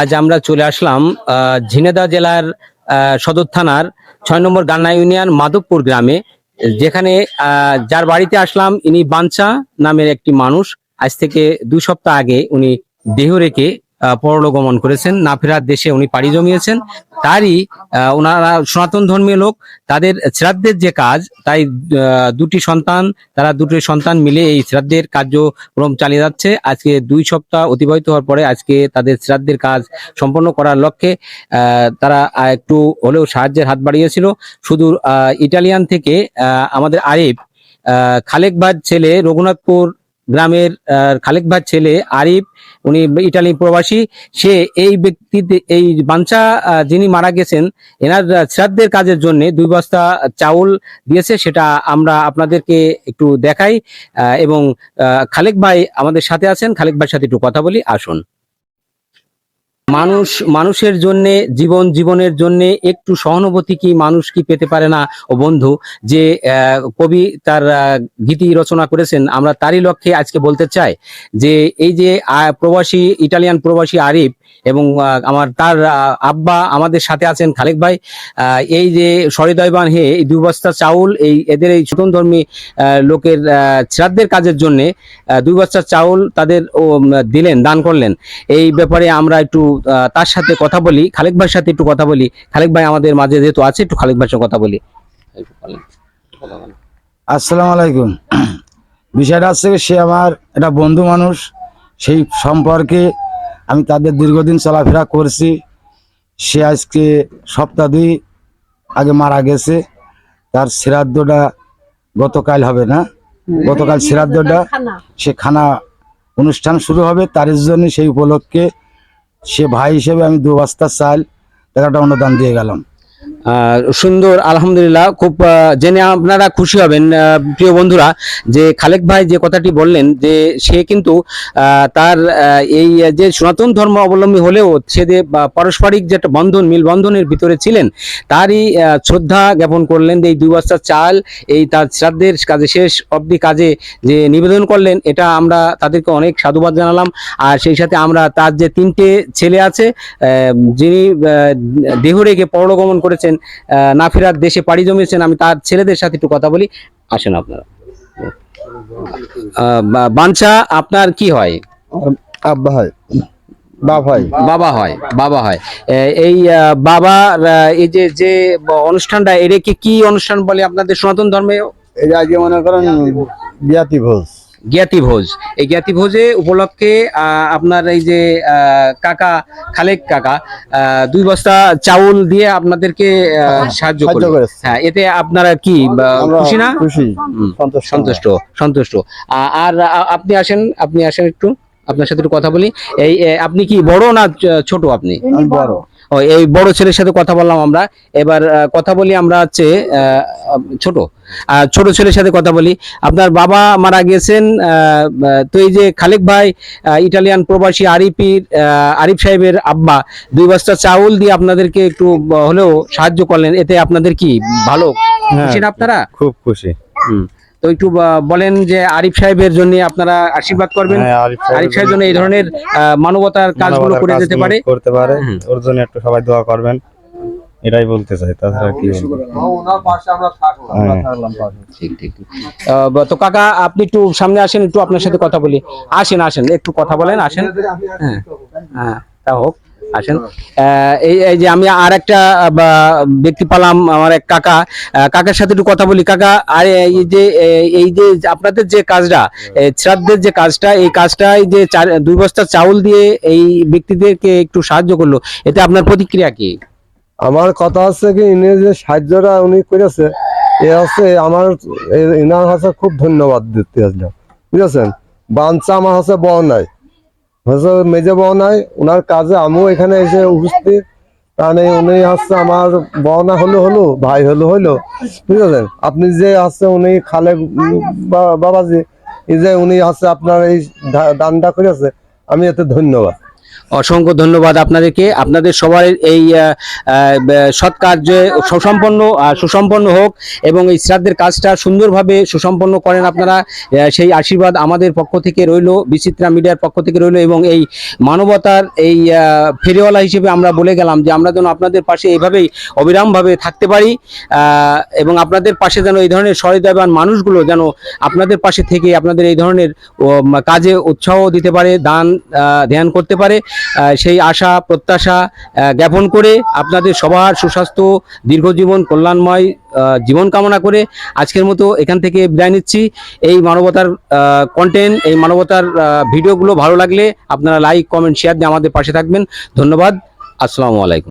আজ আমরা চলে আসলাম ঝিনেদা জেলার সদর থানার ছয় নম্বর গান্না ইউনিয়ন মাধবপুর গ্রামে, যেখানে যার বাড়িতে আসলাম ইনি বাঞ্চা নামের একটি মানুষ। আজ থেকে দুই সপ্তাহ আগে উনি দেহ রেখে আহ, পরলোকগমন করেছেন। না ফেরার দেশে উনি পাড়ি জমিয়েছেন। তারই ওনারা সনাতন ধর্মীয় লোক। তাদের শ্রাদ্ধের যে কাজ তাই দুটি সন্তান তারা দুটি সন্তান মিলে এই শ্রাদ্ধের কার্যক্রম চালিয়ে যাচ্ছে। আজকে দুই সপ্তাহ অতিবাহিত হওয়ার পরে আজকে তাদের শ্রাদ্ধের কাজ সম্পন্ন করার লক্ষ্যে তারা একটু হলেও সাহায্যের হাত বাড়িয়েছিল। শুধু ইটালিয়ান থেকে আমাদের আরিফ আহ, খালেক ভাইয়ের ছেলে রঘুনাথপুর গ্রামের খালেক ভাই ছেলে আরিফ, উনি ইটালি প্রবাসী, সে এই ব্যক্তি এই বাঞ্চা যিনি মারা গেছেন, এনার শ্রাদ্ধের কাজের জন্য দুই বস্তা চাউল দিয়েছে, সেটা আমরা আপনাদেরকে একটু দেখাই এবং খালেক ভাই আমাদের সাথে আছেন, খালেক ভাইয়ের সাথে একটু কথা বলি, আসুন। মানুষ, মানুষের জন্য, জীবন জীবনের জন্য একটু সহানুভূতি কি মানুষ কি পেতে পারে না? ও বন্ধু, যে কবি তার গীতি রচনা করেছেন, আমরা তারই লক্ষ্যে আজকে বলতে চাই যে, এই যে প্রবাসী, ইটালিয়ান প্রবাসী আরিফ এবং আমার তার আব্বা আমাদের সাথে আছেন খালেক ভাই। এই যে সহৃদয়বান হে এই দুই বস্তা চাউল এই এদের এই ছোটন ধর্মী লোকের শ্রাদ্ধের কাজের জন্য দুই বস্তা চাউল তাদের ও, দিলেন দান করলেন। এই ব্যাপারে আমরা একটু তার সাথে কথা বলি খালেক ভাইয়ের সাথে একটু কথা বলি। খালেক ভাই আমাদের মাঝে যেহেতু আছে একটু খালেক ভাইয়ের সাথে কথা বলি। আসসালামু আলাইকুম। বিষয়টা হচ্ছে সে আমার একটা বন্ধু মানুষ সেই সম্পর্কে আমি তাদের দীর্ঘদিন চলাফেরা করছি। সে আজকে সপ্তাহ দুই আগে মারা গেছে। তার শ্রাদ্ধটা গতকাল হবে না? গতকাল শ্রাদ্ধটা সে খানা অনুষ্ঠান শুরু হবে। তার জন্য সেই উপলক্ষে সে ভাই হিসেবে আমি দু বস্তা চাল টাকাটা অনুদান দিয়ে গেলাম। সুন্দর, আলহামদুলিল্লাহ। খুব জেনে আপনারা খুশি হবেন প্রিয় বন্ধুরা, যে খালেক ভাই যে কথাটি বললেন, যে সে কিন্তু তার এই যে সনাতন ধর্ম অবলম্বী হলেও সে যে পারস্পরিক যে একটা বন্ধন মিল বন্ধনের ভিতরে ছিলেন, তারই শ্রদ্ধা জ্ঞাপন করলেন যে এই দুই বস্তা চাল, এই তার শ্রাদ্ধের কাজে, শেষ অবধি কাজে যে নিবেদন করলেন, এটা আমরা তাদেরকে অনেক সাধুবাদ জানালাম। আর সেই সাথে আমরা তার যে তিনটে ছেলে আছে যিনি দেহ রেখে পরলোকগমন করেছেন না ফেরার দেশে পাড়ি জমিয়েছেন আমি তার ছেলেদের সাথে একটু কথা বলি। আসেন আপনারা। বাঞ্ছা আপনার কি হয়? আব্বা হয়। বাপ হয়। বাবা হয় বাবা হয়। এই বাবা এই যে যে অনুষ্ঠানটা এটা কি অনুষ্ঠান বলে আপনাদের সনাতন ধর্মে? এই আজকে মনে করেন বিয়াতি ভোজ। জ্ঞাতি ভোজ। এই জ্ঞাতি ভোজে উপলক্ষে আপনার এই যে কাকা খালেক কাকা দুই বস্তা চাউল দিয়ে আপনাদেরকে আহ, সাহায্য করে হ্যাঁ এতে আপনারা কি খুশি না? খুশি সন্তুষ্ট। সন্তুষ্ট আর আপনি আসেন আপনি আসেন একটু। আপনার সাথে একটু কথা বলি। এই আপনি কি বড় না ছোট আপনি? বড়। এই বড় ছেলের সাথে কথা বললাম আমরা। এবার কথা বলি আমরা হচ্ছে ছোট। ছোট ছেলের সাথে কথা বলি। আপনার বাবা মারা গেছেন তো এই যে খালেক ভাই ইটালিয়ান প্রবাসী আরিফির আরিফ সাহেবের আব্বা দুই বস্তা চাউল দিয়ে আপনাদেরকে একটু হলেও সাহায্য করলেন। এতে আপনাদের কি ভালো খুশি না আপনারা? খুব খুশি। হুম। তো একটু বলেন যে আরিফ সাহেবের জন্য আপনারা আশীর্বাদ করবেন। হ্যাঁ, আরিফ সাহেবের জন্য এই ধরনের আহ, মানবতার কাজগুলো করে যেতে পারে। করতে পারে। ওর জন্য একটু সবাই দোয়া করবেন। এটাই বলতে চাই তাছাড়া কি বলব? হ্যাঁ। তো কাকা আপনি একটু সামনে আসেন একটু আপনার সাথে কথা বলি। আসেন আসেন একটু কথা বলেন আসেন। হ্যাঁ। হ্যাঁ তা হোক। আসেন। এই যে আমি আর একটা ব্যক্তি পালাম আমার এক কাকা। কাকার সাথে একটু কথা বলি। কাকা, আর এই যে এই যে আপনাদের যে কাজটা শ্রাদ্ধের যে কাজটা, এই কাজটা এই যে দুই বস্তা চাউল দিয়ে এই ব্যক্তিদেরকে একটু সাহায্য করল, এতে আপনার প্রতিক্রিয়া কি? আমার কথা হচ্ছে কি, ইনি যে সাহায্যটা উনি করেছে, এ হচ্ছে আমার ইনার হচ্ছে খুব ধন্যবাদ দিতে আসলাম। বুঝেছেন? বাঞ্চা আমার হচ্ছে বহনায় হচ্ছে মেজে বহনায় ওনার কাজে আমিও এখানে এসে উপস্থিত। মানে উনি আসছে আমার বহনা হলো হলো, ভাই হলো হলো। বুঝলেন? আপনি যে হচ্ছে উনি খালে বাবাজি, এই যে উনি আসছে আপনার এই দা- করে আছে আমি এতে ধন্যবাদ। অসংখ্য ধন্যবাদ আপনাদেরকে। আপনাদের সবার এই আহ, আহ, সৎ কার্যে সুসম্পন্ন সুসম্পন্ন হোক এবং এই শ্রাদ্ধের কাজটা সুন্দরভাবে সুসম্পন্ন করেন আপনারা। সেই আশীর্বাদ আমাদের পক্ষ থেকে রইল বিচিত্রা মিডিয়ার পক্ষ থেকে রইল এবং এই মানবতার এই ফেরিওয়ালা হিসেবে আমরা বলে গেলাম যে আমরা যেন আপনাদের পাশে এইভাবেই অবিরামভাবে থাকতে পারি এবং আপনাদের পাশে যেন এই ধরনের সহৃদয়বান মানুষগুলো যেন আপনাদের পাশে থেকে আপনাদের এই ধরনের কাজে উৎসাহ দিতে পারে দান ধ্যান করতে পারে। সেই আশা, প্রত্যাশা জ্ঞাপন করে আপনাদের সবার সুস্বাস্থ্য, দীর্ঘজীবন কল্যাণময় জীবন কামনা করে আজকের মতো এখান থেকে বিদায় নিচ্ছি। এই মানবতার কন্টেন্ট এই মানবতার ভিডিওগুলো ভালো লাগলে আপনারা লাইক কমেন্ট শেয়ার দিয়ে আমাদের পাশে থাকবেন। ধন্যবাদ। আসসালামু আলাইকুম।